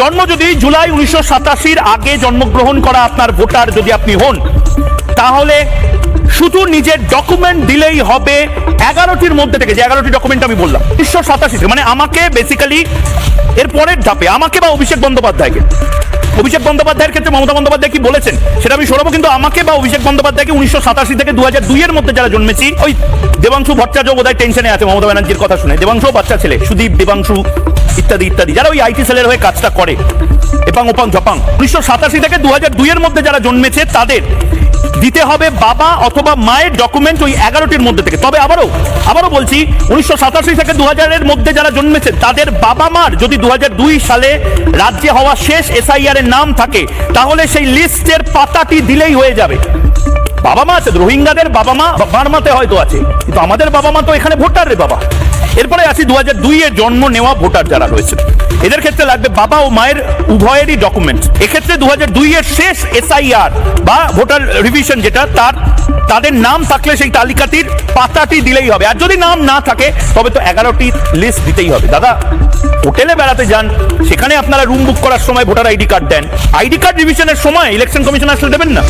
জন্ম যদি জুলাই উনিশশো সাতাশির আগে জন্মগ্রহণ করা আপনার ভোটার যদি আপনি হন, তাহলে শুধু নিজের ডকুমেন্ট দিলেই হবে এগারোটির মধ্যে থেকে, যে এগারোটি ডকুমেন্ট আমি বললাম, উনিশশো সাতাশি মানে আমাকে বেসিক্যালি এর পরের ধাপে, আমাকে বা অভিষেক বন্দ্যোপাধ্যায়কে, অভিষেক বন্দ্যোপাধ্যায়ের ক্ষেত্রে মমতা বন্দ্যোপাধ্যায় কি বলেছেন, সেটা আমি শোনাবো, কিন্তু আমাকে বা অভিষেক বন্দ্যোপাধ্যায়কে উনিশশো সাতাশি থেকে দু হাজার দুইয়ের মধ্যে যারা জন্মেছি, ওই দেবাংশু ভট্টাচার্য বোধহয় টেনশনে আছে মমতা ব্যানার্জির কথা শুনে। দেবাংশু বাচ্চা ছেলে, সুদীপ দেবাংশু ইত্যাদি ইত্যাদি। যারা ওই আইটি সেলের হয়ে কাজটা করে, এপাং, ওপাং, ঝপাং। উনিশশো সাতাশি থেকে দু হাজার দুইয়ের মধ্যে যারা জন্মেছে, তাদের দিতে হবে বাবা অথবা মায়ের ডকুমেন্ট ওই এগারোটির মধ্যে থেকে। তবে আবারও আবারও বলছি, উনিশশো সাতাশি থেকে দু হাজারের মধ্যে যারা জন্মেছে, তাদের বাবা মার যদি দু দুই সালে রাজ্যে হওয়া শেষ এসআইআর এর নাম থাকে, তাহলে সেই লিস্টের পাতাটি দিলেই হয়ে যাবে। বাবা মা আছে, রোহিঙ্গাদের বাবা মা বার্মাতে হয়তো আছে। কিন্তু আমাদের বাবা মা তো এখানে ভোটার রে বাবা। এরপরে আসি দু হাজার দুই এর জন্ম নেওয়া ভোটার যারা রয়েছে। এদের ক্ষেত্রে লাগবে বাবা ও মায়ের উভয়েরই ডকুমেন্ট এক্ষেত্রে দু হাজার দুই এর শেষ এসআইআর বা ভোটার রিভিশন যেটা, তার, তাদের নাম থাকলে সেই তালিকাটির পাতাটি দিলেই হবে। আর যদি নাম না থাকে, তবে তো এগারোটি লিস্ট দিতেই হবে। দাদা, হোটেলে বেড়াতে যান, সেখানে আপনারা রুম বুক করার সময় ভোটার আইডি কার্ড দেন। আইডি কার্ড রিভিশনের সময় ইলেকশন কমিশন আসলে দেবেন না।